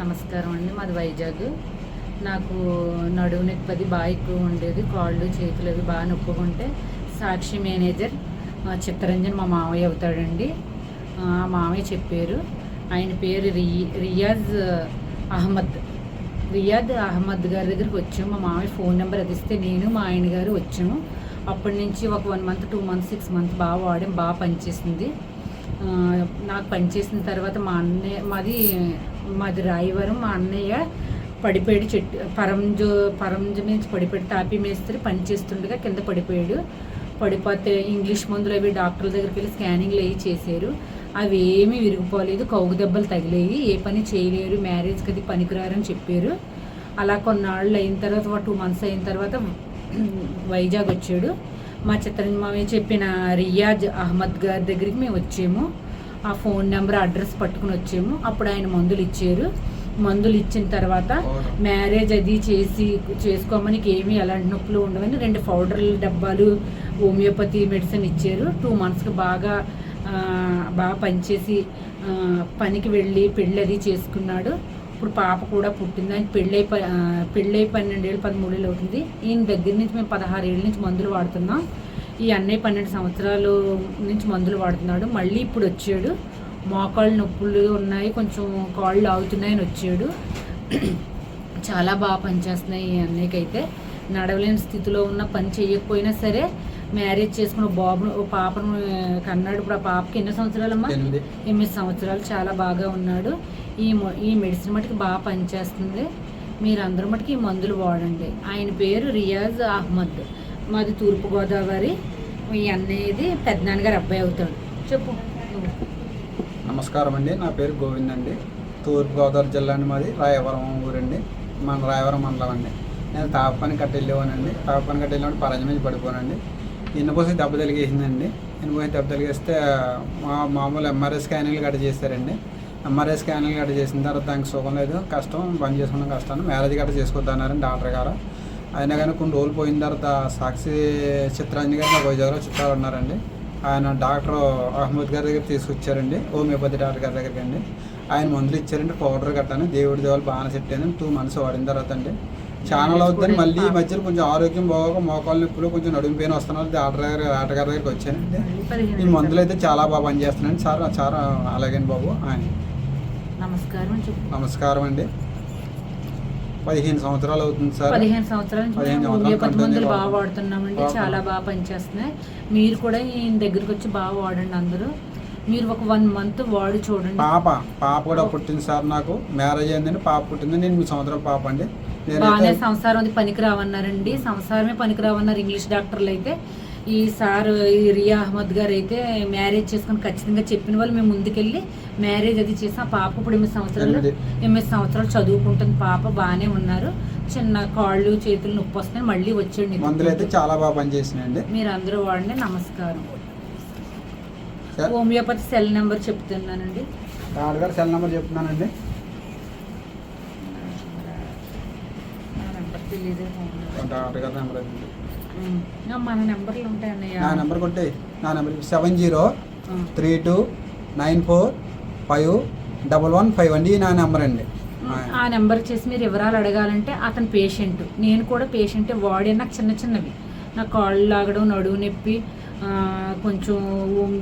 నమస్కారం అండి. మాది వైజాగ్. నాకు నడువు నొప్పి బాగా ఎక్కువ ఉండేది. కాళ్ళు చేతులు అవి బాగా నొప్పుకుంటే సాక్షి మేనేజర్ చిత్తరంజన్ మా మామయ్య అవుతాడండి. ఆ మామయ్య చెప్పారు. ఆయన పేరు రి రియాజ్ అహ్మద్. రియాద్ అహ్మద్ గారి దగ్గరికి వచ్చాము. మా మామయ్య ఫోన్ నెంబర్ అది ఇస్తే నేను మా ఆయన గారు వచ్చాము. అప్పటి నుంచి ఒక one month two months six months బాగా వాడాం బాగా పనిచేసింది. నాకు పనిచేసిన తర్వాత మా అన్నయ్య మాది మాది రాయవరం. మా అన్నయ్య పడిపోయాడు చెట్టు పరంజు పరంజు నుంచి పడిపోయాడు తాపి మేస్త్రి పనిచేస్తుండగా కింద పడిపోయాడు. పడిపోతే ఇంగ్లీష్ మందులు అవి డాక్టర్ల దగ్గరికి వెళ్ళి స్కానింగ్లు అవి చేశారు. అవి ఏమీ విరిగిపోలేదు కౌగు దెబ్బలు తగిలేవి ఏ పని చేయలేరు మ్యారేజ్కి అది పనికిరారని చెప్పారు. అలా కొన్నాళ్ళు అయిన తర్వాత టూ మంత్స్ అయిన తర్వాత వైజాగ్ వచ్చాడు. మా చిత్రం మామయ్య చెప్పిన రియాజ్ అహ్మద్ గారి దగ్గరికి మేము వచ్చాము. ఆ ఫోన్ నెంబర్ అడ్రస్ పట్టుకుని వచ్చాము. అప్పుడు ఆయన మందులు ఇచ్చారు. మందులు ఇచ్చిన తర్వాత మ్యారేజ్ అది చేసి చేసుకోమని ఏమీ ఎలాంటి నొప్పులు ఉండవని రెండు పౌడర్ల డబ్బాలు హోమియోపతి మెడిసిన్ ఇచ్చారు. టూ మంత్స్కి బాగా బాగా పనిచేసి పనికి వెళ్ళి పెళ్ళి అది చేసుకున్నాడు. ఇప్పుడు పాప కూడా పుట్టింది. ఆయన పెళ్ళై ప- పెళ్ళై పన్నెండేళ్ళు పదమూడేళ్ళు అవుతుంది. ఈయన దగ్గర నుంచి మేము పదహారు ఏళ్ళ నుంచి మందులు వాడుతున్నాం. ఈ అన్నయ్య పన్నెండు సంవత్సరాలు నుంచి మందులు వాడుతున్నాడు. మళ్ళీ ఇప్పుడు వచ్చాడు. మోకాళ్ళు నొప్పులు ఉన్నాయి. కొంచెం కాళ్ళు ఆగుతున్నాయని వచ్చాడు. చాలా బాగా పనిచేస్తున్నాయి ఈ అన్నయ్యకైతే. నడవలేని స్థితిలో ఉన్న పని చేయకపోయినా సరే మ్యారేజ్ చేసుకున్న బాబును ఓ పాపను కన్నాడు. ఇప్పుడు ఆ పాపకి ఎన్ని సంవత్సరాలమ్మా? ఎనిమిది. ఎనిమిది సంవత్సరాలు చాలా బాగా ఉన్నాడు. ఈ ఈ మెడిసిన్ మటుకు బాగా పనిచేస్తుంది. మీరు అందరూ మటుకు ఈ మందులు వాడండి. ఆయన పేరు రియాజ్ అహ్మద్. మాది తూర్పుగోదావరి. ఈ అన్నయ్యది పెద్దనాన్నగారు అబ్బాయి అవుతాడు. చెప్పు. నమస్కారం అండి. నా పేరు గోవింద్ అండి తూర్పుగోదావరి జిల్లా అండి మాది రాయవరం ఊరండి. మన రాయవరం మండలం అండి. నేను తాపని కట్ట వెళ్ళేవానండి. తాపని కట్ట వెళ్ళినప్పుడు పరంజ మీద పడిపోనండి. ఎన్నిపోసి దెబ్బ తలిగేసిందండి ఎన్నిపోసి దెబ్బ తలిగేస్తే మా మామూలు ఎంఆర్ఐ స్కానింగ్లు కట్ట చేస్తారండి ఎంఆర్ఐ స్కానింగ్లు కట్ట చేసిన తర్వాత దానికి సుఖం లేదు. కష్టం పని చేసుకోవడం కష్టం మ్యారేజ్ కట్ట చేసుకోవద్దన్నారండి డాక్టర్ గారు. అయినా కానీ కొన్ని రోజులు పోయిన తర్వాత సాక్షి చిత్రాంజలి గారు నాకు వైజాగ్లో చుట్టాలు ఉన్నారండి. ఆయన డాక్టర్ అహ్మద్ గారి దగ్గర తీసుకొచ్చారండి. హోమియోపతి డాక్టర్ గారి దగ్గరికి అండి. ఆయన మందులు ఇచ్చారండి. పౌడర్ కట్టాను దేవుడి దేవుడు బాగానే సెట్ అయింది టూ మంత్స్ వాడిన తర్వాత అండి. ఛానల్ అవుతుంది మళ్ళీ ఈ మధ్యలో కొంచెం ఆరోగ్యం బాగోక మోకాళ్ళ నొప్పులు కొంచెం నడుము పెయిన్ వస్తున్నారు. డాక్టర్ గారి డాక్టర్ గారి దగ్గరికి వచ్చానండి ఈ మందులు అయితే చాలా బాగా పనిచేస్తున్నాయండి సార్ చాలా అలాగే బాబు. ఆయన. నమస్కారం నమస్కారం అండి. పదిహేను సంవత్సరాలు అవుతుంది సార్. పదిహేను సంవత్సరాల నుంచి పదిహేను హోమియోపతి మందులు బాగా వాడుతున్నాం. వాడుతున్నామండి. వాడుతున్నాం. చాలా బాగా పనిచేస్తున్నాయి. మీరు కూడా ఈయన దగ్గరికి వచ్చి బాగా వాడండి అందరూ. మీరు ఒక వన్ మంత్ వాడి చూడండి. పాప పాప కూడా పుట్టింది సార్ నాకు. మ్యారేజ్ అయిందండి పాప పుట్టింది నేను మీ సంవత్సరాల పాప అండి. బాగానే సంసారం అది పనికిరావన్నారండి. సంసారమే పనికిరావన్నారు ఇంగ్లీష్ డాక్టర్లు అయితే ఈ సార్ ఈ రియా అహ్మద్ గారు అయితే మ్యారేజ్ చేసుకుని ఖచ్చితంగా చెప్పిన వాళ్ళు మేము ముందుకెళ్ళి మ్యారేజ్ అది చేసాం పాప ఇప్పుడు ఎనిమిది సంవత్సరాలు ఎనిమిది. సంవత్సరాలు చదువుకుంటుంది. పాప బాగానే ఉన్నారు. చిన్న కాళ్ళు చేతులు నొప్పి వస్తున్నాయి. మళ్ళీ అయితే చాలా బాగా పనిచేసినాయండి. మీరు అందరూ వాడండి నమస్కారం హోమియోపతి సెల్ నెంబర్ చెప్తున్నానండి. సెల్ నెంబర్ చెప్తున్నానండి నా నెంబర్ తెలియదు. మన నెంబర్లు ఉంటాయి అన్నయ్య నా నెంబర్ కొట్టే. నా number seven zero. Three two nine four five double one five అండి నా నెంబర్ అండి. ఆ. నెంబర్ చేసి మీరు వివరాలు అడగాలంటే అతను పేషెంట్ నేను కూడా పేషెంట్ వాడే నాకు చిన్న చిన్నవి. నా కాళ్ళు లాగడం నడువు నొప్పి కొంచెం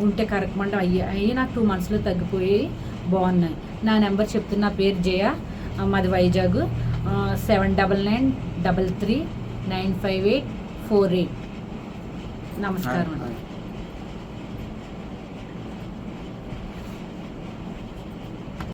ఉంటే కరకమంట అయ్యి అయ్యి నాకు టూ మంత్స్లో తగ్గిపోయి బాగున్నాయి. నా నెంబర్ చెప్తున్న నా పేరు జయ మాది Vizag. Seven double nine double three nine five eight four eight నమస్కారం అండి